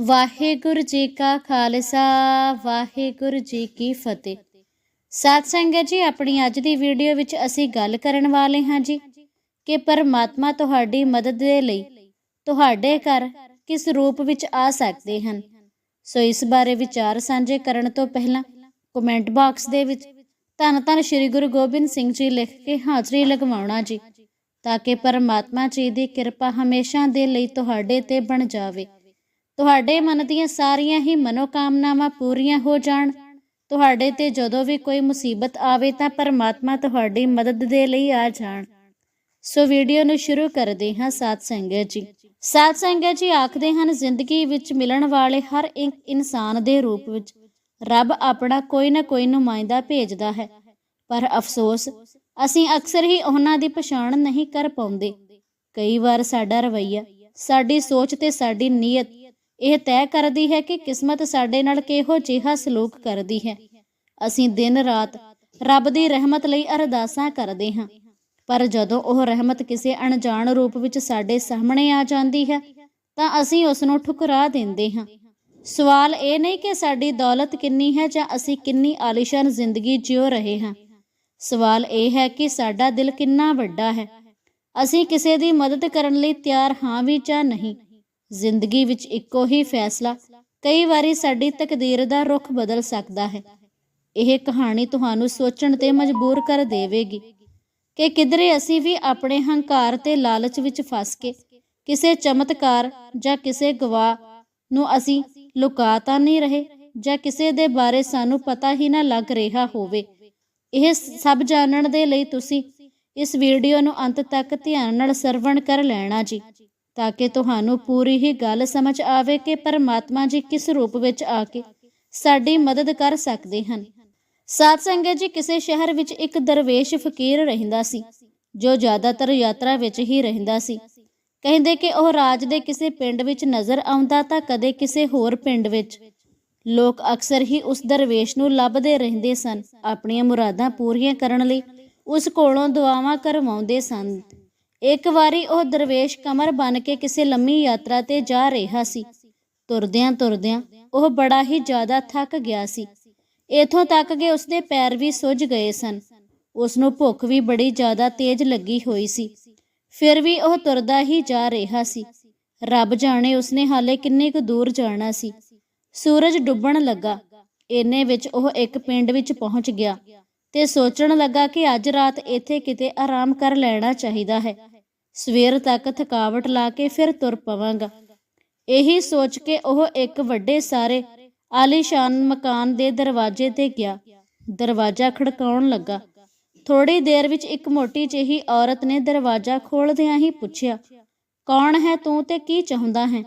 ਵਾਹਿਗੁਰੂ ਜੀ ਕਾ ਖਾਲਸਾ, ਵਾਹਿਗੁਰੂ ਜੀ ਕੀ ਫਤਿਹ। ਸਾਧ ਸੰਗਤ ਜੀ, ਆਪਣੀ ਅੱਜ ਦੀ ਵੀਡੀਓ ਵਿੱਚ ਅਸੀਂ ਗੱਲ ਕਰਨ ਵਾਲੇ ਹਾਂ ਜੀ ਕਿ ਪਰਮਾਤਮਾ ਤੁਹਾਡੀ ਮਦਦ ਦੇ ਲਈ ਤੁਹਾਡੇ ਘਰ ਕਿਸ ਰੂਪ ਵਿੱਚ ਆ ਸਕਦੇ ਹਨ। ਸੋ ਇਸ ਬਾਰੇ ਵਿਚਾਰ ਸਾਂਝੇ ਕਰਨ ਤੋਂ ਪਹਿਲਾਂ ਕਮੈਂਟ ਬਾਕਸ ਦੇ ਵਿੱਚ ਧੰਨ ਧੰਨ ਸ੍ਰੀ ਗੁਰੂ ਗੋਬਿੰਦ ਸਿੰਘ ਜੀ ਲਿਖ ਕੇ ਹਾਜ਼ਰੀ ਲਗਵਾਉਣਾ ਜੀ, ਤਾਂ ਕਿ ਪਰਮਾਤਮਾ ਜੀ ਦੀ ਕਿਰਪਾ ਹਮੇਸ਼ਾ ਦੇ ਲਈ ਤੁਹਾਡੇ ਤੇ ਬਣ ਜਾਵੇ। ਤੁਹਾਡੇ ਮਨ ਦੀਆਂ ਸਾਰੀਆਂ ਹੀ ਮਨੋਕਾਮਨਾਵਾਂ ਪੂਰੀਆਂ ਹੋ ਜਾਣ। ਤੁਹਾਡੇ ਤੇ ਜਦੋਂ ਵੀ ਕੋਈ ਮੁਸੀਬਤ ਆਵੇ ਤਾਂ ਪਰਮਾਤਮਾ ਤੁਹਾਡੀ ਮਦਦ ਦੇ ਲਈ ਆ ਜਾਣ। ਸੋ ਵੀਡੀਓ ਨੂੰ ਸ਼ੁਰੂ ਕਰਦੇ ਹਾਂ ਸਾਧ ਸੰਗਤ ਜੀ। ਸਾਧ ਸੰਗਤ ਜੀ ਆਖਦੇ ਹਨ, ਜ਼ਿੰਦਗੀ ਵਿੱਚ ਮਿਲਣ ਵਾਲੇ ਹਰ ਇੱਕ ਇਨਸਾਨ ਦੇ ਰੂਪ ਵਿੱਚ ਰੱਬ ਆਪਣਾ ਕੋਈ ਨਾ ਕੋਈ ਨੁਮਾਇੰਦਾ ਭੇਜਦਾ ਹੈ। ਪਰ ਅਫਸੋਸ, ਅਸੀਂ ਅਕਸਰ ਹੀ ਉਹਨਾਂ ਦੀ ਪਛਾਣ ਨਹੀਂ ਕਰ ਪਾਉਂਦੇ। ਕਈ ਵਾਰ ਸਾਡਾ ਰਵੱਈਆ, ਸਾਡੀ ਸੋਚ ਤੇ ਸਾਡੀ ਨੀਅਤ ਇਹ ਤੈਅ ਕਰਦੀ ਹੈ ਕਿ ਕਿਸਮਤ ਸਾਡੇ ਨਾਲ ਕਿਹੋ ਜਿਹਾ ਸਲੂਕ ਕਰਦੀ ਹੈ। ਅਸੀਂ ਦਿਨ ਰਾਤ ਰੱਬ ਦੀ ਰਹਿਮਤ ਲਈ ਅਰਦਾਸਾਂ ਕਰਦੇ ਹਾਂ, ਪਰ ਜਦੋਂ ਉਹ ਰਹਿਮਤ ਕਿਸੇ ਅਣਜਾਣ ਰੂਪ ਵਿੱਚ ਸਾਡੇ ਸਾਹਮਣੇ ਆ ਜਾਂਦੀ ਹੈ, ਤਾਂ ਅਸੀਂ ਉਸ ਨੂੰ ਠੁਕਰਾ ਦਿੰਦੇ ਹਾਂ। ਸਵਾਲ ਇਹ ਨਹੀਂ ਕਿ ਸਾਡੀ ਦੌਲਤ ਕਿੰਨੀ ਹੈ ਜਾਂ ਅਸੀਂ ਕਿੰਨੀ ਆਲੀਸ਼ਾਨ ਜ਼ਿੰਦਗੀ ਜਿਉ ਰਹੇ ਹਾਂ। ਸਵਾਲ ਇਹ ਹੈ ਕਿ ਸਾਡਾ ਦਿਲ ਕਿੰਨਾ ਵੱਡਾ ਹੈ। ਅਸੀਂ ਕਿਸੇ ਦੀ ਮਦਦ ਕਰਨ ਲਈ ਤਿਆਰ ਹਾਂ ਵੀ ਜਾਂ ਨਹੀਂ। ਜ਼ਿੰਦਗੀ ਵਿੱਚ ਇੱਕੋ ਹੀ ਫੈਸਲਾ ਕਈ ਵਾਰੀ ਸਾਡੀ ਤਕਦੀਰ ਦਾ ਰੁਖ ਬਦਲ ਸਕਦਾ ਹੈ। ਇਹ ਕਹਾਣੀ ਤੁਹਾਨੂੰ ਸੋਚਣ ਤੇ ਮਜਬੂਰ ਕਰ ਦੇਵੇਗੀ ਕਿ ਕਿਧਰੇ ਅਸੀਂ ਵੀ ਆਪਣੇ ਹੰਕਾਰ ਤੇ ਲਾਲਚ ਵਿੱਚ ਫਸ ਕੇ ਕਿਸੇ ਚਮਤਕਾਰ ਜਾਂ ਕਿਸੇ ਗਵਾਹ ਨੂੰ ਅਸੀਂ ਲੁਕਾ ਤਾਂ ਨਹੀਂ ਰਹੇ ਜਾਂ ਕਿਸੇ ਦੇ ਬਾਰੇ ਸਾਨੂੰ ਪਤਾ ਹੀ ਨਾ ਲੱਗ ਰਿਹਾ ਹੋਵੇ। ਇਹ ਸਭ ਜਾਣਨ ਦੇ ਲਈ ਤੁਸੀਂ ਇਸ ਵੀਡੀਓ ਨੂੰ ਅੰਤ ਤੱਕ ਧਿਆਨ ਨਾਲ ਸਰਵਣ ਕਰ ਲੈਣਾ ਜੀ। ਤਾਂ ਕਿ ਤੁਹਾਨੂੰ ਪੂਰੀ ਹੀ ਗੱਲ ਸਮਝ ਆਵੇ ਕਿ ਪਰਮਾਤਮਾ ਜੀ ਕਿਸ ਰੂਪ ਵਿੱਚ ਆ ਕੇ ਸਾਡੀ ਮਦਦ ਕਰ ਸਕਦੇ ਹਨ। ਸਾਧ ਸੰਗਤ ਜੀ, ਕਿਸੇ ਸ਼ਹਿਰ ਵਿੱਚ ਇੱਕ ਦਰਵੇਸ਼ ਫਕੀਰ ਰਹਿੰਦਾ ਸੀ, ਜੋ ਜ਼ਿਆਦਾਤਰ ਯਾਤਰਾ ਵਿੱਚ ਹੀ ਰਹਿੰਦਾ ਸੀ। ਕਹਿੰਦੇ ਕਿ ਉਹ ਰਾਜ ਦੇ ਕਿਸੇ ਪਿੰਡ ਵਿੱਚ ਨਜ਼ਰ ਆਉਂਦਾ ਤਾਂ ਕਦੇ ਕਿਸੇ ਹੋਰ ਪਿੰਡ ਵਿੱਚ। ਲੋਕ ਅਕਸਰ ਹੀ ਉਸ ਦਰਵੇਸ਼ ਨੂੰ ਲੱਭਦੇ ਰਹਿੰਦੇ ਸਨ, ਆਪਣੀਆਂ ਮੁਰਾਦਾਂ ਪੂਰੀਆਂ ਕਰਨ ਲਈ, ਉਸ ਕੋਲੋਂ ਦੁਆਵਾਂ ਕਰਵਾਉਂਦੇ ਸਨ। ਇੱਕ ਵਾਰੀ ਉਹ ਦਰਵੇਸ਼ ਕਮਰ ਬਨ ਕੇ ਕਿਸੇ ਲੰਮੀ ਯਾਤਰਾ ਤੇ ਜਾ ਰਿਹਾ ਸੀ। ਤੁਰਦਿਆਂ ਤੁਰਦਿਆਂ ਉਹ ਬੜਾ ਹੀ ਜ਼ਿਆਦਾ ਥੱਕ ਗਿਆ ਸੀ। ਇਥੋਂ ਤੱਕ ਕਿ ਉਸਦੇ ਪੈਰ ਵੀ ਸੁੱਜ ਗਏ ਸਨ। ਉਸ ਨੂੰ ਭੁੱਖ ਵੀ ਬੜੀ ਜ਼ਿਆਦਾ ਤੇਜ਼ ਲੱਗੀ ਹੋਈ ਸੀ। ਫਿਰ ਵੀ ਉਹ ਤੁਰਦਾ ਹੀ ਜਾ ਰਿਹਾ ਸੀ। ਰੱਬ ਜਾਣੇ ਉਸਨੇ ਹਾਲੇ ਕਿੰਨੇ ਕੁ ਦੂਰ ਜਾਣਾ ਸੀ। ਸੂਰਜ ਡੁੱਬਣ ਲੱਗਾ। ਇੰਨੇ ਵਿੱਚ ਉਹ ਇੱਕ ਪਿੰਡ ਵਿੱਚ ਪਹੁੰਚ ਗਿਆ ਤੇ ਸੋਚਣ ਲੱਗਾ ਕਿ ਅੱਜ ਰਾਤ ਇੱਥੇ ਕਿਤੇ ਆਰਾਮ ਕਰ ਲੈਣਾ ਚਾਹੀਦਾ ਹੈ। ਸਵੇਰ ਤੱਕ ਥਕਾਵਟ ਲਾ ਕੇ ਫਿਰ ਤੁਰ ਪਵਾਂਗਾ। ਇਹੀ ਸੋਚ ਕੇ ਉਹ ਇੱਕ ਵੱਡੇ ਸਾਰੇ ਆਲੀਸ਼ਾਨ ਮਕਾਨ ਦੇ ਦਰਵਾਜ਼ੇ ਤੇ ਗਿਆ। ਦਰਵਾਜ਼ਾ ਖੜਕਾਉਣ ਲੱਗਾ। ਥੋੜੀ ਦੇਰ ਵਿੱਚ ਇੱਕ ਮੋਟੀ ਜਿਹੀ ਔਰਤ ਨੇ ਦਰਵਾਜ਼ਾ ਖੋਲਦਿਆਂ ਹੀ ਪੁੱਛਿਆ, ਕੌਣ ਹੈ ਤੂੰ ਤੇ ਕੀ ਚਾਹੁੰਦਾ ਹੈ?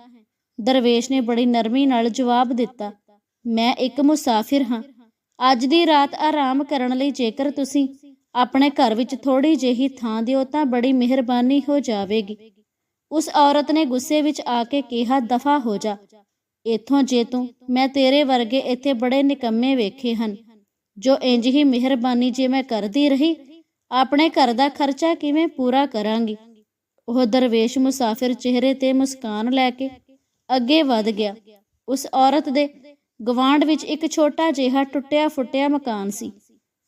ਦਰਵੇਸ਼ ਨੇ ਬੜੀ ਨਰਮੀ ਨਾਲ ਜਵਾਬ ਦਿੱਤਾ, ਮੈਂ ਇੱਕ ਮੁਸਾਫਿਰ ਹਾਂ। ਅੱਜ ਦੀ ਰਾਤ ਆਰਾਮ ਕਰਨ ਲਈ ਜੇਕਰ ਤੁਸੀਂ ਆਪਣੇ ਘਰ ਵਿੱਚ ਥੋੜੀ ਜਿਹੀ ਥਾਂ ਦਿਓ ਤਾਂ ਬੜੀ ਮਿਹਰਬਾਨੀ ਹੋ ਜਾਵੇਗੀ। ਉਸ ਔਰਤ ਨੇ ਗੁੱਸੇ ਵਿੱਚ ਆ ਕੇ ਕਿਹਾ, ਦਫਾ ਹੋ ਜਾ। ਇਥੋਂ ਜੇ ਤੂੰ, ਮੈਂ ਤੇਰੇ ਵਰਗੇ ਇੱਥੇ ਬੜੇ ਨਿਕੰਮੇ ਵੇਖੇ ਹਨ। ਜੋ ਇੰਜ ਹੀ ਮਿਹਰਬਾਨੀ ਜੇ ਮੈਂ ਕਰਦੀ ਰਹੀ, ਆਪਣੇ ਘਰ ਦਾ ਖਰਚਾ ਕਿਵੇਂ ਪੂਰਾ ਕਰਾਂਗੀ? ਉਹ ਦਰਵੇਸ਼ ਮੁਸਾਫਿਰ ਚਿਹਰੇ ਤੇ ਮੁਸਕਾਨ ਲੈ ਕੇ ਅੱਗੇ ਵਧ ਗਿਆ। ਉਸ ਔਰਤ ਦੇ ਗਵਾਂਡ ਵਿੱਚ ਇੱਕ ਛੋਟਾ ਜਿਹਾ ਟੁੱਟਿਆ ਫੁੱਟਿਆ ਮਕਾਨ ਸੀ।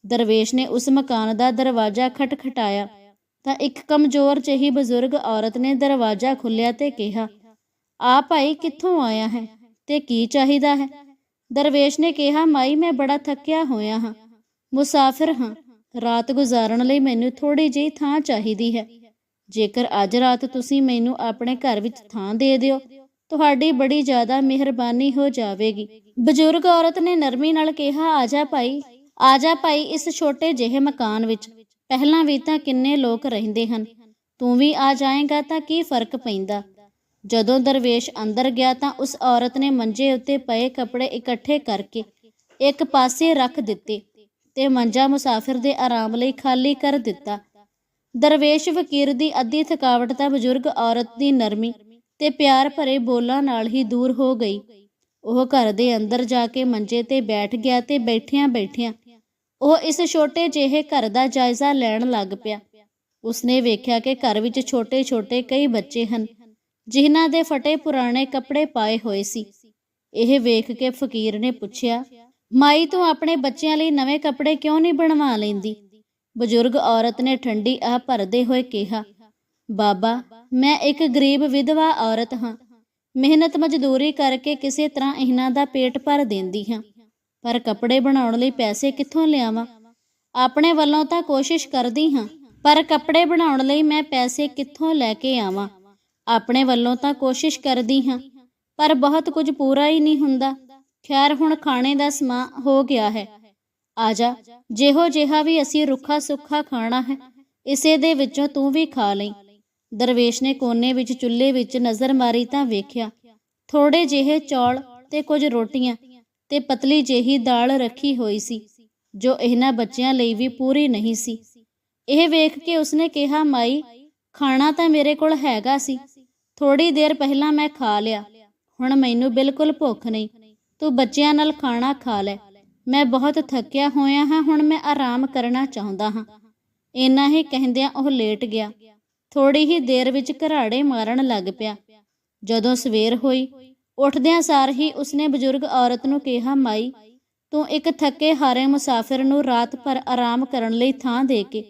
ਦਰਵੇਸ਼ ਨੇ ਉਸ ਮਕਾਨ ਦਾ ਦਰਵਾਜ਼ਾ ਖਟਖਟਾਇਆ ਤਾਂ ਇੱਕ ਕਮਜ਼ੋਰ ਜਿਹੀ ਬਜ਼ੁਰਗ ਔਰਤ ਨੇ ਦਰਵਾਜ਼ਾ ਖੁੱਲਿਆ ਤੇ ਕਿਹਾ, ਆ ਭਾਈ, ਕਿੱਥੋਂ ਆਇਆ ਹੈ ਤੇ ਕੀ ਚਾਹੀਦਾ ਹੈ? ਦਰਵੇਸ਼ ਨੇ ਕਿਹਾ, ਮਾਈ, ਮੈਂ ਬੜਾ ਥੱਕਿਆ ਹੋਇਆ ਹਾਂ, ਮੁਸਾਫਿਰ ਹਾਂ। ਰਾਤ ਗੁਜ਼ਾਰਨ ਲਈ ਮੈਨੂੰ ਥੋੜੀ ਜਿਹੀ ਥਾਂ ਚਾਹੀਦੀ ਹੈ। ਜੇਕਰ ਅੱਜ ਰਾਤ ਤੁਸੀਂ ਮੈਨੂੰ ਆਪਣੇ ਘਰ ਵਿੱਚ ਥਾਂ ਦੇ ਦਿਓ, ਤੁਹਾਡੀ ਬੜੀ ਜ਼ਿਆਦਾ ਮਿਹਰਬਾਨੀ ਹੋ ਜਾਵੇਗੀ। ਬਜ਼ੁਰਗ ਔਰਤ ਨੇ ਨਰਮੀ ਨਾਲ ਕਿਹਾ ਆਜਾ ਭਾਈ ਆ ਜਾ ਭਾਈ ਇਸ ਛੋਟੇ ਜਿਹੇ ਮਕਾਨ ਵਿੱਚ। ਪਹਿਲਾਂ ਵੀ ਤਾਂ ਕਿੰਨੇ ਲੋਕ ਰਹਿੰਦੇ ਹਨ। ਤੂੰ ਵੀ ਆ ਜਾਏਗਾ ਤਾਂ ਕੀ ਫ਼ਰਕ ਪੈਂਦਾ। ਜਦੋਂ ਦਰਵੇਸ਼ ਅੰਦਰ ਗਿਆ ਤਾਂ ਉਸ ਔਰਤ ਨੇ ਮੰਜੇ ਉੱਤੇ ਪਏ ਕੱਪੜੇ ਇਕੱਠੇ ਕਰਕੇ ਇੱਕ ਪਾਸੇ ਰੱਖ ਦਿੱਤੇ ਤੇ ਮੰਜਾ ਮੁਸਾਫਿਰ ਦੇ ਆਰਾਮ ਲਈ ਖਾਲੀ ਕਰ ਦਿੱਤਾ। ਦਰਵੇਸ਼ ਫਕੀਰ ਦੀ ਅੱਧੀ ਥਕਾਵਟ ਤਾਂ ਬਜ਼ੁਰਗ ਔਰਤ ਦੀ ਨਰਮੀ ਤੇ ਪਿਆਰ ਭਰੇ ਬੋਲਾਂ ਨਾਲ ਹੀ ਦੂਰ ਹੋ ਗਈ। ਉਹ ਘਰ ਦੇ ਅੰਦਰ ਜਾ ਕੇ ਮੰਜੇ ਤੇ ਬੈਠ ਗਿਆ ਤੇ ਬੈਠਿਆਂ ਬੈਠਿਆਂ ਉਹ ਇਸ ਛੋਟੇ ਜਿਹੇ ਘਰ ਦਾ ਜਾਇਜ਼ਾ ਲੈਣ ਲੱਗ ਪਿਆ। ਉਸਨੇ ਵੇਖਿਆ ਕਿ ਘਰ ਵਿੱਚ ਛੋਟੇ-ਛੋਟੇ ਕਈ ਬੱਚੇ ਹਨ, ਜਿਨ੍ਹਾਂ ਦੇ ਫਟੇ ਪੁਰਾਣੇ ਕੱਪੜੇ ਪਾਏ ਹੋਏ ਸੀ। ਇਹ ਵੇਖ ਕੇ ਫਕੀਰ ਨੇ ਪੁੱਛਿਆ, ਮਾਈ, ਤੂੰ ਆਪਣੇ ਬੱਚਿਆਂ ਲਈ ਨਵੇਂ ਕੱਪੜੇ ਕਿਉਂ ਨਹੀਂ ਬਣਵਾ ਲੈਂਦੀ? ਬਜ਼ੁਰਗ ਔਰਤ ਨੇ ਠੰਡੀ ਆਹ ਭਰਦੇ ਹੋਏ ਕਿਹਾ, ਬਾਬਾ, ਮੈਂ ਇੱਕ ਗਰੀਬ ਵਿਧਵਾ ਔਰਤ ਹਾਂ। ਮਿਹਨਤ ਮਜ਼ਦੂਰੀ ਕਰਕੇ ਕਿਸੇ ਤਰ੍ਹਾਂ ਇਹਨਾਂ ਦਾ ਪੇਟ ਭਰ ਦਿੰਦੀ ਹਾਂ। ਪਰ ਕੱਪੜੇ ਬਣਾਉਣ ਲਈ ਪੈਸੇ ਕਿੱਥੋਂ ਲਿਆਵਾਂ? ਆਪਣੇ ਵੱਲੋਂ ਤਾਂ ਕੋਸ਼ਿਸ਼ ਕਰਦੀ ਹਾਂ, ਪਰ ਕੱਪੜੇ ਬਣਾਉਣ ਲਈ ਮੈਂ ਪੈਸੇ ਕਿੱਥੋਂ ਲੈ ਕੇ ਆਵਾਂ? ਆਪਣੇ ਵੱਲੋਂ ਤਾਂ ਕੋਸ਼ਿਸ਼ ਕਰਦੀ ਹਾਂ, ਪਰ ਬਹੁਤ ਕੁਝ ਪੂਰਾ ਹੀ ਨਹੀਂ ਹੁੰਦਾ। ਖੈਰ, ਹੁਣ ਖਾਣੇ ਦਾ ਸਮਾਂ ਹੋ ਗਿਆ ਹੈ। ਆਜਾ, ਜਿਹੋ ਜਿਹਾ ਵੀ ਅਸੀਂ ਰੁੱਖਾ ਸੁੱਖਾ ਖਾਣਾ ਹੈ, ਇਸੇ ਦੇ ਵਿੱਚੋਂ ਤੂੰ ਵੀ ਖਾ ਲਈ। ਦਰਵੇਸ਼ ਨੇ ਕੋਨੇ ਵਿੱਚ ਚੁੱਲ੍ਹੇ ਵਿੱਚ ਨਜ਼ਰ ਮਾਰੀ ਤਾਂ ਵੇਖਿਆ ਥੋੜੇ ਜਿਹੇ ਚੌਲ ਤੇ ਕੁਝ ਰੋਟੀਆਂ ਤੇ ਪਤਲੀ ਜਿਹੀ ਦਾਲ ਰੱਖੀ ਹੋਈ ਸੀ, ਜੋ ਇਹਨਾਂ ਬੱਚਿਆਂ ਲਈ ਵੀ ਪੂਰੀ ਨਹੀਂ ਸੀ। ਇਹ ਵੇਖ ਕੇ ਉਸਨੇ ਕਿਹਾ, ਮਾਈ, ਖਾਣਾ ਤਾਂ ਮੇਰੇ ਕੋਲ ਹੈਗਾ ਸੀ। ਥੋੜੀ ਦੇਰ ਪਹਿਲਾਂ ਮੈਂ ਖਾ ਲਿਆ। ਹੁਣ ਮੈਨੂੰ ਬਿਲਕੁਲ ਭੁੱਖ ਨਹੀਂ। ਤੂੰ ਬੱਚਿਆਂ ਨਾਲ ਖਾਣਾ ਖਾ ਲੈ। ਮੈਂ ਬਹੁਤ ਥੱਕਿਆ ਹੋਇਆ ਹਾਂ, ਹੁਣ ਮੈਂ ਆਰਾਮ ਕਰਨਾ ਚਾਹੁੰਦਾ ਹਾਂ। ਇੰਨਾ ਹੀ ਕਹਿੰਦਿਆਂ ਉਹ ਲੇਟ ਗਿਆ। ਥੋੜੀ ਹੀ ਦੇਰ ਵਿੱਚ ਘਰਾੜੇ ਮਾਰਨ ਲੱਗ ਪਿਆ। ਜਦੋਂ ਸਵੇਰ ਹੋਈ ਉੱਠਦਿਆਂ ਸਾਰ ਹੀ ਉਸਨੇ ਬਜ਼ੁਰਗ ਔਰਤ ਨੂੰ ਕਿਹਾ, ਮਾਈ, ਤੂੰ ਇੱਕ ਥੱਕੇ ਹਾਰੇ ਮੁਸਾਫਿਰ ਨੂੰ ਰਾਤ ਭਰ ਆਰਾਮ ਕਰਨ ਲਈ ਥਾਂ ਦੇ ਕੇ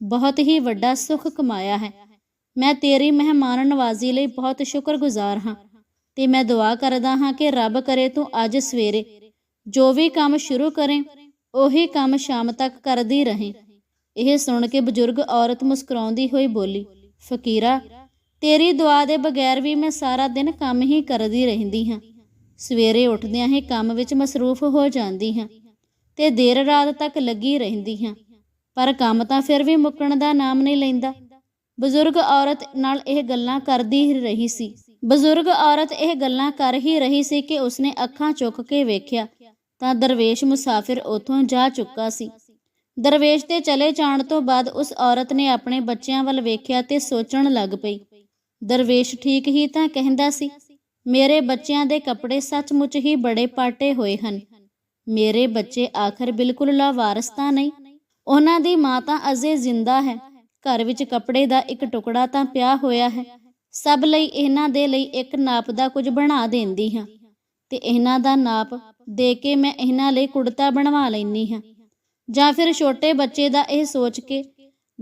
ਬਹੁਤ ਹੀ ਵੱਡਾ ਸੁੱਖ ਕਮਾਇਆ ਹੈ। ਮੈਂ ਤੇਰੀ ਮਹਿਮਾਨ ਨਵਾਜ਼ੀ ਲਈ ਬਹੁਤ ਸ਼ੁਕਰਗੁਜ਼ਾਰ ਹਾਂ ਤੇ ਮੈਂ ਦੁਆ ਕਰਦਾ ਹਾਂ ਕਿ ਰੱਬ ਕਰੇ ਤੂੰ ਅੱਜ ਸਵੇਰੇ ਜੋ ਵੀ ਕੰਮ ਸ਼ੁਰੂ ਕਰੇ, ਉਹੀ ਕੰਮ ਸ਼ਾਮ ਤੱਕ ਕਰਦੀ ਰਹੇ। ਇਹ ਸੁਣ ਕੇ ਬਜ਼ੁਰਗ ਔਰਤ ਮੁਸਕਰਾਉਂਦੀ ਹੋਈ ਬੋਲੀ, ਫਕੀਰਾ ਤੇਰੀ ਦੁਆ ਦੇ ਬਗੈਰ ਵੀ ਮੈਂ ਸਾਰਾ ਦਿਨ ਕੰਮ ਹੀ ਕਰਦੀ ਰਹਿੰਦੀ ਹਾਂ। ਸਵੇਰੇ ਉੱਠਦਿਆਂ ਹੀ ਕੰਮ ਵਿੱਚ ਮਸਰੂਫ ਹੋ ਜਾਂਦੀ ਹਾਂ ਤੇ ਦੇਰ ਰਾਤ ਤੱਕ ਲੱਗੀ ਰਹਿੰਦੀ ਹਾਂ। ਪਰ ਕੰਮ ਤਾਂ ਫਿਰ ਵੀ ਮੁੱਕਣ ਦਾ ਨਾਮ ਨਹੀਂ ਲੈਂਦਾ। ਬਜ਼ੁਰਗ ਔਰਤ ਨਾਲ ਇਹ ਗੱਲਾਂ ਕਰਦੀ ਰਹੀ ਸੀ। ਬਜ਼ੁਰਗ ਔਰਤ ਇਹ ਗੱਲਾਂ ਕਰ ਹੀ ਰਹੀ ਸੀ ਕਿ ਉਸਨੇ ਅੱਖਾਂ ਚੁੱਕ ਕੇ ਵੇਖਿਆ ਤਾਂ ਦਰਵੇਸ਼ ਮੁਸਾਫਿਰ ਉਥੋਂ ਜਾ ਚੁੱਕਾ ਸੀ। ਦਰਵੇਸ਼ ਦੇ ਚਲੇ ਜਾਣ ਤੋਂ ਬਾਅਦ ਉਸ ਔਰਤ ਨੇ ਆਪਣੇ ਬੱਚਿਆਂ ਵੱਲ ਵੇਖਿਆ ਤੇ ਸੋਚਣ ਲੱਗ ਪਈ ਦਰਵੇਸ਼ ਠੀਕ ਹੀ ਤਾਂ ਕਹਿੰਦਾ ਸੀ, ਮੇਰੇ ਬੱਚਿਆਂ ਦੇ ਕੱਪੜੇ ਸੱਚਮੁੱਚ ਹੀ ਬੜੇ ਪਾਟੇ ਹੋਏ ਹਨ। ਮੇਰੇ ਬੱਚੇ ਆਖਰ ਬਿਲਕੁਲ ਲਾਵਾਰਸ ਤਾਂ ਨਹੀਂ। ਉਹਨਾਂ ਦੀ ਮਾਂ ਤਾਂ ਅਜੇ ਜ਼ਿੰਦਾ ਹੈ। ਘਰ ਵਿੱਚ ਕੱਪੜੇ ਦਾ ਇੱਕ ਟੁਕੜਾ ਤਾਂ ਪਿਆ ਹੋਇਆ ਹੈ। ਸਭ ਲਈ ਇਹਨਾਂ ਦੇ ਲਈ ਇੱਕ ਨਾਪ ਦਾ ਕੁਝ ਬਣਾ ਦਿੰਦੀ ਹਾਂ। ਤੇ ਇਹਨਾਂ ਦਾ ਨਾਪ ਦੇ ਕੇ ਮੈਂ ਇਹਨਾਂ ਲਈ ਕੁੜਤਾ ਬਣਵਾ ਲੈਣੀ ਹਾਂ। ਜਾਂ ਫਿਰ ਛੋਟੇ ਬੱਚੇ ਦਾ ਇਹ ਸੋਚ ਕੇ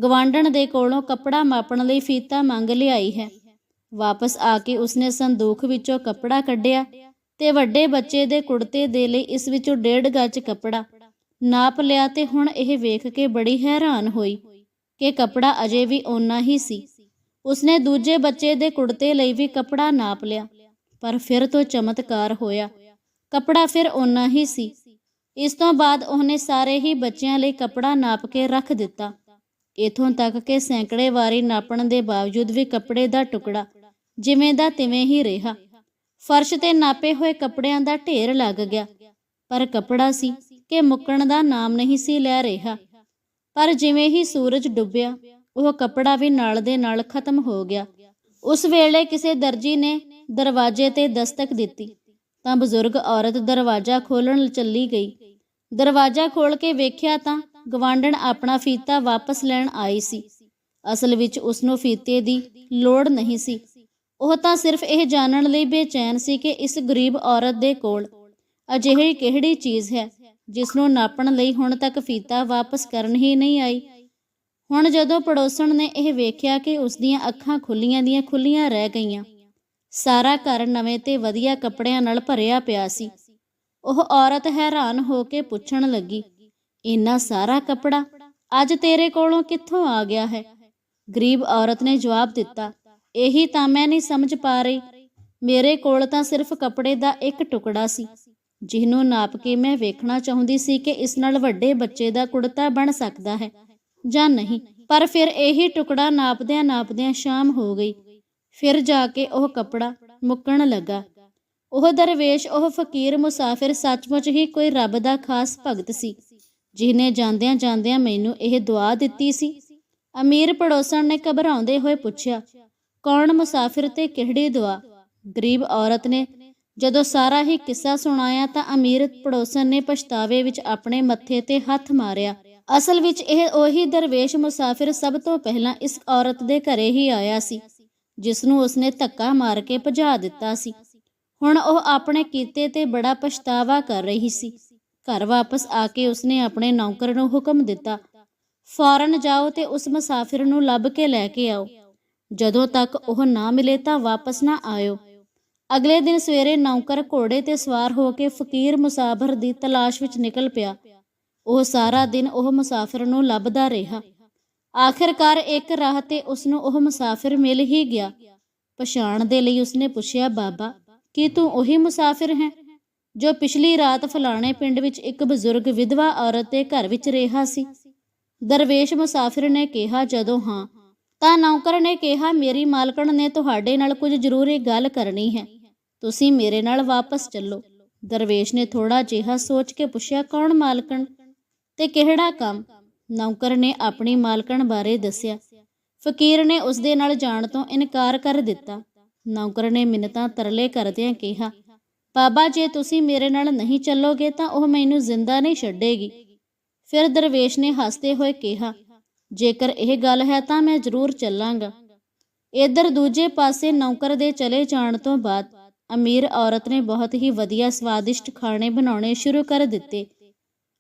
ਗਵਾਂਢਣ ਦੇ ਕੋਲੋਂ ਕੱਪੜਾ ਮਾਪਣ ਲਈ ਫੀਤਾ ਮੰਗ ਲਿਆਈ ਹੈ। ਵਾਪਸ ਆ ਕੇ ਉਸਨੇ ਸੰਦੂਖ ਵਿੱਚੋਂ ਕੱਪੜਾ ਕੱਢਿਆ ਤੇ ਵੱਡੇ ਬੱਚੇ ਦੇ ਕੁੜਤੇ ਦੇ ਲਈ ਇਸ ਵਿੱਚੋਂ ਡੇਢ ਗੱਜ ਕੱਪੜਾ ਨਾਪ ਲਿਆ ਤੇ ਹੁਣ ਇਹ ਵੇਖ ਕੇ ਬੜੀ ਹੈਰਾਨ ਹੋਈ ਕਿ ਕੱਪੜਾ ਅਜੇ ਵੀ ਓਨਾ ਹੀ ਸੀ। ਉਸਨੇ ਦੂਜੇ ਬੱਚੇ ਦੇ ਕੁੜਤੇ ਲਈ ਵੀ ਕੱਪੜਾ ਨਾਪ ਲਿਆ, ਪਰ ਫਿਰ ਤੋਂ ਚਮਤਕਾਰ ਹੋਇਆ। ਕੱਪੜਾ ਫਿਰ ਓਨਾ ਹੀ ਸੀ। ਇਸ ਤੋਂ ਬਾਅਦ ਉਹਨੇ ਸਾਰੇ ਹੀ ਬੱਚਿਆਂ ਲਈ ਕੱਪੜਾ ਨਾਪ ਕੇ ਰੱਖ ਦਿੱਤਾ। ਇਥੋਂ ਤੱਕ ਕਿ ਸੈਂਕੜੇ ਵਾਰੀ ਨਾਪਣ ਦੇ ਬਾਵਜੂਦ ਵੀ ਕੱਪੜੇ ਦਾ ਟੁਕੜਾ ਜਿਵੇਂ ਦਾ ਤਿਵੇਂ ਹੀ ਰਿਹਾ। ਫਰਸ਼ ਤੇ ਨਾਪੇ ਹੋਏ ਕੱਪੜਿਆਂ ਦਾ ਢੇਰ ਲੱਗ ਗਿਆ। ਪਰ ਕੱਪੜਾ ਸੀ ਕਿ ਮੁੱਕਣ ਦਾ ਨਾਮ ਨਹੀਂ ਸੀ ਲੈ ਰਿਹਾ। ਪਰ ਜਿਵੇਂ ਹੀ ਸੂਰਜ ਡੁੱਬਿਆ, ਉਹ ਕੱਪੜਾ ਵੀ ਨਾਲ ਦੇ ਨਾਲ ਖਤਮ ਹੋ ਗਿਆ। ਉਸ ਵੇਲੇ ਕਿਸੇ ਦਰਜੀ ਨੇ ਦਰਵਾਜ਼ੇ ਤੇ ਦਸਤਕ ਦਿੱਤੀ। ਤਾਂ ਬਜ਼ੁਰਗ ਔਰਤ ਦਰਵਾਜ਼ਾ ਖੋਲਣ ਚੱਲੀ ਗਈ। ਦਰਵਾਜ਼ਾ ਖੋਲ ਕੇ ਵੇਖਿਆ ਤਾਂ ਗਵਾਂਢਣ ਆਪਣਾ ਫੀਤਾ ਵਾਪਸ ਲੈਣ ਆਈ ਸੀ। ਅਸਲ ਵਿੱਚ ਉਸ ਨੂੰ ਫੀਤੇ ਦੀ ਲੋੜ ਨਹੀਂ ਸੀ। ਉਹ ਤਾਂ ਸਿਰਫ ਇਹ ਜਾਣਨ ਲਈ ਬੇਚੈਨ ਸੀ ਕਿ ਇਸ ਗਰੀਬ ਔਰਤ ਦੇ ਕੋਲ ਅਜਿਹੀ ਕਿਹੜੀ ਚੀਜ਼ ਹੈ ਜਿਸ ਨੂੰ ਨਾਪਣ ਲਈ ਹੁਣ ਤੱਕ ਫੀਤਾ ਵਾਪਸ ਕਰਨ ਹੀ ਨਹੀਂ ਆਈ। ਹੁਣ ਜਦੋਂ ਪੜੋਸਣ ਨੇ ਇਹ ਵੇਖਿਆ ਕਿ ਉਸ ਦੀਆਂ ਅੱਖਾਂ ਖੁੱਲੀਆਂ ਦੀਆਂ ਖੁੱਲੀਆਂ ਰਹਿ ਗਈਆਂ, ਸਾਰਾ ਘਰ ਨਵੇਂ ਤੇ ਵਧੀਆ ਕੱਪੜਿਆਂ ਨਾਲ ਭਰਿਆ ਪਿਆ ਸੀ। ਉਹ ਔਰਤ ਹੈਰਾਨ ਹੋ ਕੇ ਪੁੱਛਣ ਲੱਗੀ, ਇੰਨਾ ਸਾਰਾ ਕੱਪੜਾ ਅੱਜ ਤੇਰੇ ਕੋਲੋਂ ਕਿੱਥੋਂ ਆ ਗਿਆ ਹੈ? ਗਰੀਬ ਔਰਤ ਨੇ ਜਵਾਬ ਦਿੱਤਾ ਇਹੀ ਤਾਂ ਮੈਂ ਨਹੀਂ ਸਮਝ ਪਾ ਰਹੀ। ਮੇਰੇ ਕੋਲ ਤਾਂ ਸਿਰਫ ਕੱਪੜੇ ਦਾ ਇੱਕ ਟੁਕੜਾ ਸੀ, ਜਿਹਨੂੰ ਨਾਪ ਕੇ ਮੈਂ ਵੇਖਣਾ ਚਾਹੁੰਦੀ ਸੀ ਕਿ ਇਸ ਨਾਲ ਵੱਡੇ ਬੱਚੇ ਦਾ ਕੁੜਤਾ ਬਣ ਸਕਦਾ ਹੈ ਜਾਂ ਨਹੀਂ। ਪਰ ਫਿਰ ਇਹੀ ਟੁਕੜਾ ਨਾਪਦਿਆਂ ਨਾਪਦਿਆਂ ਸ਼ਾਮ ਹੋ ਗਈ। ਫਿਰ ਜਾ ਕੇ ਉਹ ਕੱਪੜਾ ਮੁੱਕਣ ਲੱਗਾ। ਉਹ ਦਰਵੇਸ਼, ਉਹ ਫਕੀਰ ਮੁਸਾਫਿਰ ਸੱਚਮੁੱਚ ਹੀ ਕੋਈ ਰੱਬ ਦਾ ਖਾਸ ਭਗਤ ਸੀ, ਜਿਹਨੇ ਜਾਂਦਿਆਂ ਜਾਂਦਿਆਂ ਮੈਨੂੰ ਇਹ ਦੁਆ ਦਿੱਤੀ ਸੀ। ਅਮੀਰ ਪੜੋਸਣ ਨੇ ਘਬਰਾਉਂਦੇ ਹੋਏ ਪੁੱਛਿਆ ਕੌਣ ਮੁਸਾਫਿਰ ਤੇ ਕਿਹੜੀ ਦੁਆ? ਗਰੀਬ ਔਰਤ ਨੇ, ਜਦੋਂ ਸਾਰਾ ਹੀ ਕਿੱਸਾ ਸੁਣਾਇਆ ਤਾਂ ਅਮੀਰ ਪੜੋਸਣ ਨੇ ਪਛਤਾਵੇ ਵਿੱਚ ਆਪਣੇ ਮੱਥੇ ਤੇ ਹੱਥ ਮਾਰਿਆ। ਅਸਲ ਵਿੱਚ ਇਹ ਉਹੀ ਦਰਵੇਸ਼ ਮੁਸਾਫਿਰ ਸਭ ਤੋਂ ਪਹਿਲਾਂ ਇਸ ਔਰਤ ਦੇ ਘਰੇ ਹੀ ਆਇਆ ਸੀ ਜਿਸ ਨੂੰ ਉਸਨੇ ਧੱਕਾ ਮਾਰ ਕੇ ਭਜਾ ਦਿੱਤਾ ਸੀ। ਹੁਣ ਉਹ ਆਪਣੇ ਕੀਤੇ ਤੇ ਬੜਾ ਪਛਤਾਵਾ ਕਰ ਰਹੀ ਸੀ। ਘਰ ਵਾਪਸ ਆ ਕੇ ਉਸਨੇ ਆਪਣੇ ਨੌਕਰ ਨੂੰ ਹੁਕਮ ਦਿੱਤਾ, ਫੌਰਨ ਜਾਓ ਤੇ ਉਸ ਮੁਸਾਫਿਰ ਨੂੰ ਲੱਭ ਕੇ ਲੈ ਕੇ ਆਓ। ਜਦੋਂ ਤੱਕ ਉਹ ਨਾ ਮਿਲੇ ਤਾਂ ਵਾਪਸ ਨਾ ਆਇਓ। ਅਗਲੇ ਦਿਨ ਸਵੇਰੇ ਨੌਕਰ ਘੋੜੇ ਤੇ ਸਵਾਰ ਹੋ ਕੇ ਫਕੀਰ ਮੁਸਾਫਰ ਦੀ ਤਲਾਸ਼ ਵਿੱਚ ਨਿਕਲ ਪਿਆ। ਉਹ ਸਾਰਾ ਦਿਨ ਉਹ ਮੁਸਾਫਿਰ ਨੂੰ ਲੱਭਦਾ ਰਿਹਾ। ਆਖਿਰਕਾਰ ਇੱਕ ਰਾਹ ਤੇ ਉਸ ਨੂੰ ਉਹ ਮੁਸਾਫਿਰ ਮਿਲ ਹੀ ਗਿਆ। ਪਛਾਣ ਦੇ ਲਈ ਉਸਨੇ ਪੁੱਛਿਆ, ਬਾਬਾ, ਕੀ ਤੂੰ ਉਹੀ ਮੁਸਾਫਿਰ ਹੈ ਜੋ ਪਿਛਲੀ ਰਾਤ ਫਲਾਣੇ ਪਿੰਡ ਵਿੱਚ ਇੱਕ ਬਜ਼ੁਰਗ ਵਿਧਵਾ ਔਰਤ ਦੇ ਘਰ ਵਿੱਚ ਰਿਹਾ ਸੀ? ਦਰਵੇਸ਼ ਮੁਸਾਫ਼ਰ ਨੇ ਕਿਹਾ, ਜਦੋਂ ਹਾਂ ਤਾਂ ਨੌਕਰ ਨੇ ਕਿਹਾ, ਮੇਰੀ ਮਾਲਕਣ ਨੇ ਤੁਹਾਡੇ ਨਾਲ ਕੁਝ ਜ਼ਰੂਰੀ ਗੱਲ ਕਰਨੀ ਹੈ। ਤੁਸੀਂ ਮੇਰੇ ਨਾਲ ਵਾਪਸ ਚੱਲੋ। ਦਰਵੇਸ਼ ਨੇ ਥੋੜਾ ਜਿਹਾ ਸੋਚ ਕੇ ਪੁੱਛਿਆ, ਕੌਣ ਮਾਲਕਣ? ਤੇ ਕਿਹੜਾ ਕੰਮ? ਨੌਕਰ ਨੇ ਆਪਣੀ ਮਾਲਕਣ ਬਾਰੇ ਦੱਸਿਆ। ਫਕੀਰ ਨੇ ਉਸ ਦੇ ਨਾਲ ਜਾਣ ਤੋਂ ਇਨਕਾਰ ਕਰ ਦਿੱਤਾ। ਨੌਕਰ ਨੇ ਮਿੰਨਤਾਂ ਤਰਲੇ ਕਰਦਿਆਂ ਕਿਹਾ, ਬਾਬਾ, ਜੇ ਤੁਸੀਂ ਮੇਰੇ ਨਾਲ ਨਹੀਂ ਚੱਲੋਗੇ ਤਾਂ ਉਹ ਮੈਨੂੰ ਜ਼ਿੰਦਾ ਨਹੀਂ ਛੱਡੇਗੀ। ਫਿਰ ਦਰਵੇਸ਼ ਨੇ ਹੱਸਦੇ ਹੋਏ ਕਿਹਾ ਜੇਕਰ ਇਹ ਗੱਲ ਹੈ ਤਾਂ ਮੈਂ ਜ਼ਰੂਰ ਚੱਲਾਂਗਾ। ਇਧਰ ਦੂਜੇ ਪਾਸੇ ਨੌਕਰ ਦੇ ਚਲੇ ਜਾਣ ਤੋਂ ਬਾਅਦ ਅਮੀਰ ਔਰਤ ਨੇ ਬਹੁਤ ਹੀ ਵਧੀਆ ਸਵਾਦਿਸ਼ਟ ਖਾਣੇ ਬਣਾਉਣੇ ਸ਼ੁਰੂ ਕਰ ਦਿੱਤੇ।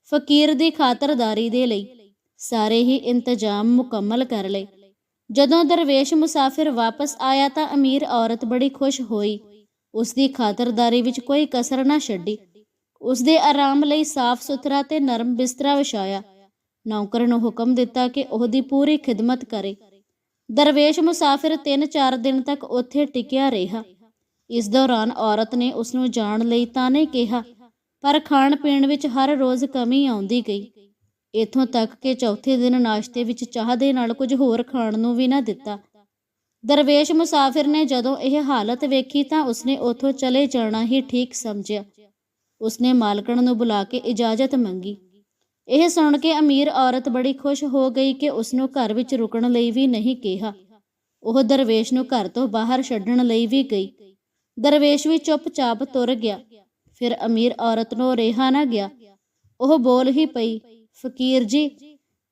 ਫਕੀਰ ਦੀ ਖਾਤਰਦਾਰੀ ਦੇ ਲਈ ਸਾਰੇ ਹੀ ਇੰਤਜ਼ਾਮ ਮੁਕੰਮਲ ਕਰ ਲਏ। ਜਦੋਂ ਦਰਵੇਸ਼ ਮੁਸਾਫਿਰ ਵਾਪਸ ਆਇਆ ਤਾਂ ਅਮੀਰ ਔਰਤ ਬੜੀ ਖੁਸ਼ ਹੋਈ। ਉਸ ਦੀ ਖਾਤਰਦਾਰੀ ਵਿੱਚ ਕੋਈ ਕਸਰ ਨਾ ਛੱਡੀ। ਉਸ ਦੇ ਆਰਾਮ ਲਈ ਸਾਫ਼ ਸੁਥਰਾ ਤੇ ਨਰਮ ਬਿਸਤਰਾ ਵਿਛਾਇਆ। ਨੌਕਰ ਨੂੰ ਹੁਕਮ ਦਿੱਤਾ ਕਿ ਉਹਦੀ ਪੂਰੀ ਖਿਦਮਤ ਕਰੇ। ਦਰਵੇਸ਼ ਮੁਸਾਫਿਰ 3-4 ਦਿਨ ਤੱਕ ਉੱਥੇ ਟਿਕਿਆ ਰਿਹਾ। ਇਸ ਦੌਰਾਨ ਔਰਤ ਨੇ ਉਸ ਨੂੰ ਜਾਣ ਲਈ ਤਾਂ ਨਹੀਂ ਕਿਹਾ, ਪਰ ਖਾਣ ਪੀਣ ਵਿੱਚ ਹਰ ਰੋਜ਼ ਕਮੀ ਆਉਂਦੀ ਗਈ। ਇਥੋਂ ਤੱਕ ਕਿ ਚੌਥੇ ਦਿਨ ਨਾਸ਼ਤੇ ਵਿੱਚ ਚਾਹ ਦੇ ਨਾਲ ਕੁਝ ਹੋਰ ਖਾਣ ਨੂੰ ਵੀ ਨਾ ਦਿੱਤਾ। ਦਰਵੇਸ਼ ਮੁਸਾਫਿਰ ਨੇ ਜਦੋਂ ਇਹ ਹਾਲਤ ਵੇਖੀ ਤਾਂ ਉਸਨੇ ਉਥੋਂ ਚਲੇ ਜਾਣਾ ਹੀ ਠੀਕ ਸਮਝਿਆ। ਉਸਨੇ ਮਾਲਕਣ ਨੂੰ ਬੁਲਾ ਕੇ ਇਜਾਜ਼ਤ ਮੰਗੀ। ਇਹ ਸੁਣ ਕੇ ਅਮੀਰ ਔਰਤ ਬੜੀ ਖੁਸ਼ ਹੋ ਗਈ ਕਿ ਉਸ ਨੂੰ ਘਰ ਵਿੱਚ ਰੁਕਣ ਲਈ ਵੀ ਨਹੀਂ ਕਿਹਾ। ਉਹ ਦਰਵੇਸ਼ ਨੂੰ ਘਰ ਤੋਂ ਬਾਹਰ ਛੱਡਣ ਲਈ ਵੀ ਗਈ। ਦਰਵੇਸ਼ ਵੀ ਚੁੱਪਚਾਪ ਤੁਰ ਗਿਆ। ਫਿਰ ਅਮੀਰ ਔਰਤ ਨੂੰ ਰਿਹਾ ਨਾ ਗਿਆ। ਉਹ ਬੋਲ ਹੀ ਪਈ, ਫਕੀਰ ਜੀ,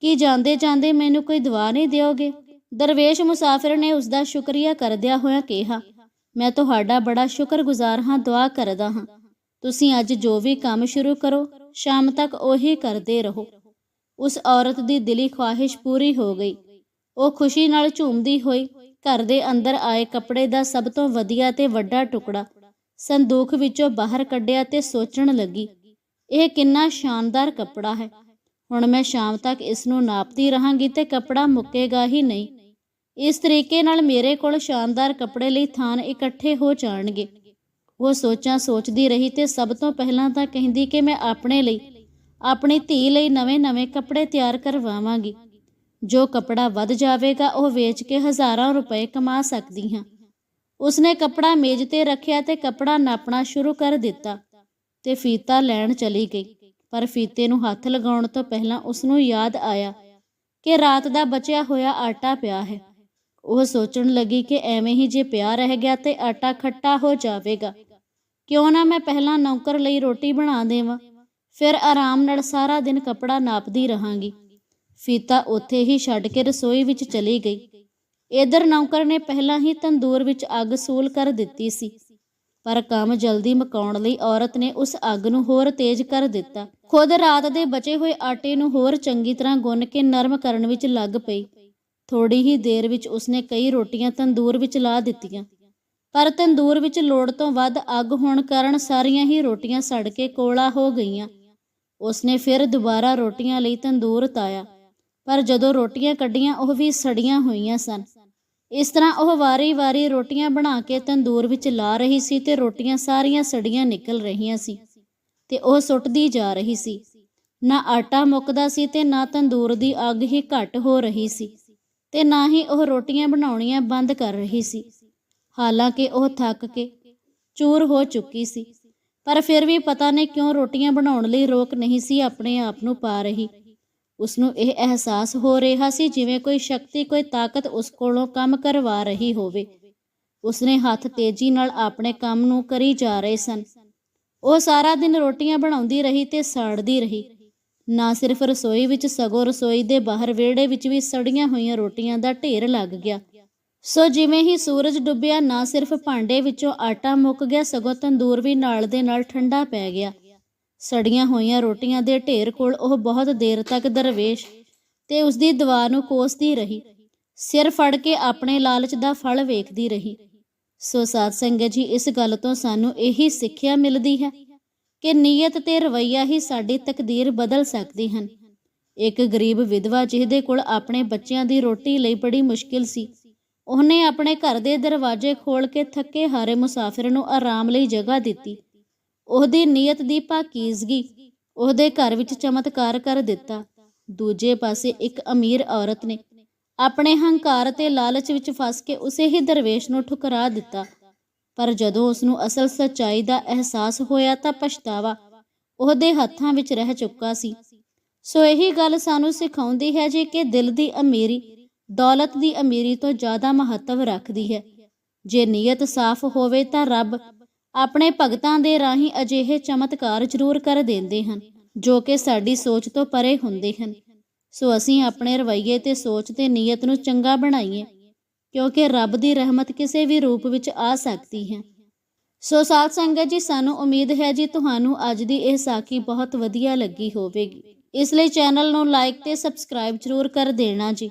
ਕੀ ਜਾਂਦੇ ਜਾਂਦੇ ਮੈਨੂੰ ਕੋਈ ਦਵਾ ਨਹੀਂ ਦਿਓਗੇ? ਦਰਵੇਸ਼ ਮੁਸਾਫਿਰ ਨੇ ਉਸ ਦਾ ਸ਼ੁਕਰੀਆ ਕਰਦਿਆਂ ਹੋਇਆ ਕਿਹਾ, ਮੈਂ ਤੁਹਾਡਾ ਬੜਾ ਸ਼ੁਕਰਗੁਜ਼ਾਰ ਹਾਂ, ਦੁਆ ਕਰਦਾ ਹਾਂ। ਤੁਸੀਂ ਅੱਜ ਜੋ ਵੀ ਕੰਮ ਸ਼ੁਰੂ ਕਰੋ, ਸ਼ਾਮ ਤੱਕ ਉਹੀ ਕਰਦੇ ਰਹੋ। ਉਸ ਔਰਤ ਦੀ ਦਿਲੀ ਖਵਾਹਿਸ਼ ਪੂਰੀ ਹੋ ਗਈ। ਉਹ ਖੁਸ਼ੀ ਨਾਲ ਝੂਮਦੀ ਹੋਈ ਘਰ ਦੇ ਅੰਦਰ ਆਏ ਕੱਪੜੇ ਦਾ ਸਭ ਤੋਂ ਵਧੀਆ ਤੇ ਵੱਡਾ ਟੁਕੜਾ ਸੰਦੂਖ ਵਿੱਚੋਂ ਬਾਹਰ ਕੱਢਿਆ ਤੇ ਸੋਚਣ ਲੱਗੀ, ਇਹ ਕਿੰਨਾ ਸ਼ਾਨਦਾਰ ਕੱਪੜਾ ਹੈ। ਹੁਣ ਮੈਂ ਸ਼ਾਮ ਤੱਕ ਇਸ ਨੂੰ ਨਾਪਦੀ ਰਹਾਂਗੀ ਤੇ ਕੱਪੜਾ ਮੁੱਕੇਗਾ ਹੀ ਨਹੀਂ। ਇਸ ਤਰੀਕੇ ਨਾਲ ਮੇਰੇ ਕੋਲ ਸ਼ਾਨਦਾਰ ਕੱਪੜੇ ਲਈ ਥਾਨ ਇਕੱਠੇ ਹੋ ਜਾਣਗੇ। ਉਹ ਸੋਚਾਂ ਸੋਚਦੀ ਰਹੀ ਤੇ ਸਭ ਤੋਂ ਪਹਿਲਾਂ ਤਾਂ ਕਹਿੰਦੀ ਕਿ ਮੈਂ ਆਪਣੇ ਲਈ, ਆਪਣੀ ਧੀ ਲਈ ਨਵੇਂ-ਨਵੇਂ ਕੱਪੜੇ ਤਿਆਰ ਕਰਵਾਵਾਂਗੀ। ਜੋ ਕੱਪੜਾ ਵੱਧ ਜਾਵੇਗਾ, ਉਹ ਵੇਚ ਕੇ ਹਜ਼ਾਰਾਂ ਰੁਪਏ ਕਮਾ ਸਕਦੀ ਹਾਂ। ਉਸਨੇ ਕੱਪੜਾ ਮੇਜ਼ ਤੇ ਰੱਖਿਆ ਤੇ ਕੱਪੜਾ ਨਾਪਣਾ ਸ਼ੁਰੂ ਕਰ ਦਿੱਤਾ ਤੇ ਫੀਤਾ ਲੈਣ ਚਲੀ ਗਈ। ਪਰ ਫੀਤੇ ਨੂੰ ਹੱਥ ਲਗਾਉਣ ਤੋਂ ਪਹਿਲਾਂ ਉਸ ਨੂੰ ਯਾਦ ਆਇਆ ਕਿ ਰਾਤ ਦਾ ਬਚਿਆ ਹੋਇਆ ਆਟਾ ਪਿਆ ਹੈ। ਉਹ ਸੋਚਣ ਲੱਗੀ ਕਿ ਐਵੇਂ ਹੀ ਜੇ ਪਿਆ ਰਹਿ ਗਿਆ ਤੇ ਆਟਾ ਖੱਟਾ ਹੋ ਜਾਵੇਗਾ। ਕਿਉਂ ਨਾ ਮੈਂ ਪਹਿਲਾਂ ਨੌਕਰ ਲਈ ਰੋਟੀ ਬਣਾ ਦੇਵਾਂ? ਫਿਰ ਆਰਾਮ ਨਾਲ ਸਾਰਾ ਦਿਨ ਕੱਪੜਾ ਨਾਪਦੀ ਰਹਾਂਗੀ। ਫੀਤਾ ਉੱਥੇ ਹੀ ਛੱਡ ਕੇ ਰਸੋਈ ਵਿੱਚ ਚਲੀ ਗਈ। ਇਧਰ ਨੌਕਰ ਨੇ ਪਹਿਲਾਂ ਹੀ ਤੰਦੂਰ ਵਿੱਚ ਅੱਗ ਸੂਲ ਕਰ ਦਿੱਤੀ ਸੀ, ਪਰ ਕੰਮ ਜਲਦੀ ਮੁਕਾਉਣ ਲਈ ਔਰਤ ਨੇ ਉਸ ਅੱਗ ਨੂੰ ਹੋਰ ਤੇਜ਼ ਕਰ ਦਿੱਤਾ। ਖੁਦ ਰਾਤ ਦੇ ਬਚੇ ਹੋਏ ਆਟੇ ਨੂੰ ਹੋਰ ਚੰਗੀ ਤਰ੍ਹਾਂ ਗੁੰਨ ਕੇ ਨਰਮ ਕਰਨ ਵਿੱਚ ਲੱਗ ਪਈ। ਥੋੜੀ ਹੀ ਦੇਰ ਵਿੱਚ ਉਸਨੇ ਕਈ ਰੋਟੀਆਂ ਤੰਦੂਰ ਵਿੱਚ ਲਾ ਦਿੱਤੀਆਂ। ਪਰ ਤੰਦੂਰ ਵਿੱਚ ਲੋੜ ਤੋਂ ਵੱਧ ਅੱਗ ਹੋਣ ਕਾਰਨ ਸਾਰੀਆਂ ਹੀ ਰੋਟੀਆਂ ਸੜ ਕੇ ਕੋਲਾ ਹੋ ਗਈਆਂ। ਉਸਨੇ ਫਿਰ ਦੁਬਾਰਾ ਰੋਟੀਆਂ ਲਈ ਤੰਦੂਰ ਤਾਇਆ। ਪਰ ਜਦੋਂ ਰੋਟੀਆਂ ਕੱਢੀਆਂ, ਉਹ ਵੀ ਸੜੀਆਂ ਹੋਈਆਂ ਸਨ। ਇਸ ਤਰ੍ਹਾਂ ਉਹ ਵਾਰੀ-ਵਾਰੀ ਰੋਟੀਆਂ ਬਣਾ ਕੇ ਤੰਦੂਰ ਵਿੱਚ ਲਾ ਰਹੀ ਸੀ ਤੇ ਰੋਟੀਆਂ ਸਾਰੀਆਂ ਸੜੀਆਂ ਨਿਕਲ ਰਹੀਆਂ ਸੀ ਤੇ ਉਹ ਸੁੱਟਦੀ ਜਾ ਰਹੀ ਸੀ। ਨਾ ਆਟਾ ਮੁੱਕਦਾ ਸੀ ਤੇ ਨਾ ਤੰਦੂਰ ਦੀ ਅੱਗ ਹੀ ਘੱਟ ਹੋ ਰਹੀ ਸੀ ਤੇ ਨਾ ਹੀ ਉਹ ਰੋਟੀਆਂ ਬਣਾਉਣੀਆਂ ਬੰਦ ਕਰ ਰਹੀ ਸੀ। ਹਾਲਾਂਕਿ ਉਹ ਥੱਕ ਕੇ ਚੂਰ ਹੋ ਚੁੱਕੀ ਸੀ। ਪਰ ਫਿਰ ਵੀ ਪਤਾ ਨਹੀਂ ਕਿਉਂ ਰੋਟੀਆਂ ਬਣਾਉਣ ਲਈ ਰੋਕ ਨਹੀਂ ਸੀ ਆਪਣੇ ਆਪ ਨੂੰ ਪਾ ਰਹੀ। ਉਸ ਨੂੰ ਇਹ ਅਹਿਸਾਸ ਹੋ ਰਿਹਾ ਸੀ ਜਿਵੇਂ ਕੋਈ ਸ਼ਕਤੀ, ਕੋਈ ਤਾਕਤ ਉਸ ਕੋਲੋਂ ਕੰਮ ਕਰਵਾ ਰਹੀ ਹੋਵੇ। ਉਸਨੇ ਹੱਥ ਤੇਜ਼ੀ ਨਾਲ ਆਪਣੇ ਕੰਮ ਨੂੰ ਕਰੀ ਜਾ ਰਹੇ ਸਨ। ਉਹ ਸਾਰਾ ਦਿਨ ਰੋਟੀਆਂ ਬਣਾਉਂਦੀ ਰਹੀ ਤੇ ਸਾੜਦੀ ਰਹੀ। ਨਾ ਸਿਰਫ ਰਸੋਈ ਵਿੱਚ, ਸਗੋਂ ਰਸੋਈ ਦੇ ਬਾਹਰ ਵਿਹੜੇ ਵਿੱਚ ਵੀ ਸੜੀਆਂ ਹੋਈਆਂ ਰੋਟੀਆਂ ਦਾ ਢੇਰ ਲੱਗ ਗਿਆ। ਸੋ ਜਿਵੇਂ ਹੀ ਸੂਰਜ ਡੁੱਬਿਆ, ਨਾ ਸਿਰਫ ਭਾਂਡੇ ਵਿੱਚੋਂ ਆਟਾ ਮੁੱਕ ਗਿਆ, ਸਗੋਂ ਤੰਦੂਰ ਵੀ ਨਾਲ ਦੇ ਨਾਲ ਠੰਡਾ ਪੈ ਗਿਆ। ਸੜੀਆਂ ਹੋਈਆਂ ਰੋਟੀਆਂ ਦੇ ਢੇਰ ਕੋਲ ਉਹ ਬਹੁਤ ਦੇਰ ਤੱਕ ਦਰਵੇਸ਼ ਤੇ ਉਸ ਦੀ ਦੁਆ ਨੂੰ ਕੋਸਦੀ ਰਹੀ। ਸਿਰ ਫੜ ਕੇ ਆਪਣੇ ਲਾਲਚ ਦਾ ਫਲ ਵੇਖਦੀ ਰਹੀ। ਸੋ ਸਾਧ ਸੰਗਤ ਜੀ, ਇਸ ਗੱਲ ਤੋਂ ਸਾਨੂੰ ਇਹੀ ਸਿੱਖਿਆ ਮਿਲਦੀ ਹੈ ਕਿ ਨੀਅਤ ਤੇ ਰਵੱਈਆ ਹੀ ਸਾਡੀ ਤਕਦੀਰ ਬਦਲ ਸਕਦੀ ਹਨ। ਇੱਕ ਗਰੀਬ ਵਿਧਵਾ ਜਿਹਦੇ ਕੋਲ ਆਪਣੇ ਬੱਚਿਆਂ ਦੀ ਰੋਟੀ ਲਈ ਬੜੀ ਮੁਸ਼ਕਿਲ ਸੀ ਉਹਨੇ ਆਪਣੇ ਘਰ ਦੇ ਦਰਵਾਜ਼ੇ ਖੋਲ ਕੇ ਥੱਕੇ ਹਾਰੇ ਮੁਸਾਫਿਰ ਨੂੰ ਆਰਾਮ ਲਈ ਜਗ੍ਹਾ ਦਿੱਤੀ। ਉਹਦੀ ਨੀਅਤ ਦੀ ਪਾਕੀਜ਼ਗੀ ਉਹਦੇ ਘਰ ਵਿੱਚ ਚਮਤਕਾਰ ਕਰ ਦਿੱਤਾ। ਦੂਜੇ ਪਾਸੇ ਇੱਕ ਅਮੀਰ ਔਰਤ ਨੇ ਆਪਣੇ ਹੰਕਾਰ ਤੇ ਲਾਲਚ ਵਿੱਚ ਫਸ ਕੇ ਉਸੇ ਹੀ ਦਰਵੇਸ਼ ਨੂੰ ਠੁਕਰਾ ਦਿੱਤਾ। ਪਰ ਜਦੋਂ ਉਸ ਨੂੰ ਅਸਲ ਸੱਚਾਈ ਦਾ ਅਹਿਸਾਸ ਹੋਇਆ ਤਾਂ ਪਛਤਾਵਾ ਉਹਦੇ ਹੱਥਾਂ ਵਿੱਚ ਰਹਿ ਚੁੱਕਾ ਸੀ। ਸੋ ਇਹੀ ਗੱਲ ਸਾਨੂੰ ਸਿਖਾਉਂਦੀ ਹੈ ਜੀ ਕਿ ਦਿਲ ਦੀ ਅਮੀਰੀ ਦੌਲਤ ਦੀ ਅਮੀਰੀ ਤੋਂ ਜ਼ਿਆਦਾ ਮਹੱਤਵ ਰੱਖਦੀ ਹੈ। ਜੇ ਨੀਅਤ ਸਾਫ਼ ਹੋਵੇ ਤਾਂ ਰੱਬ ਆਪਣੇ ਭਗਤਾਂ ਦੇ ਰਾਹੀਂ ਅਜਿਹੇ ਚਮਤਕਾਰ ਜ਼ਰੂਰ ਕਰ ਦਿੰਦੇ ਹਨ, ਜੋ ਕਿ ਸਾਡੀ ਸੋਚ ਤੋਂ ਪਰੇ ਹੁੰਦੇ ਹਨ। ਸੋ ਅਸੀਂ ਆਪਣੇ ਰਵੱਈਏ ਤੇ ਸੋਚ ਤੇ ਨੀਅਤ ਨੂੰ ਚੰਗਾ ਬਣਾਈਏ, ਕਿਉਂਕਿ ਰੱਬ ਦੀ ਰਹਿਮਤ ਕਿਸੇ ਵੀ ਰੂਪ ਵਿੱਚ ਆ ਸਕਦੀ ਹੈ। ਸੋ ਸਾਧ ਸੰਗਤ ਜੀ, ਸਾਨੂੰ ਉਮੀਦ ਹੈ ਜੀ, ਤੁਹਾਨੂੰ ਅੱਜ ਦੀ ਇਹ ਸਾਖੀ ਬਹੁਤ ਵਧੀਆ ਲੱਗੀ ਹੋਵੇਗੀ। ਇਸ ਲਈ ਚੈਨਲ ਨੂੰ ਲਾਈਕ ਤੇ ਸਬਸਕ੍ਰਾਈਬ ਜ਼ਰੂਰ ਕਰ ਦੇਣਾ ਜੀ।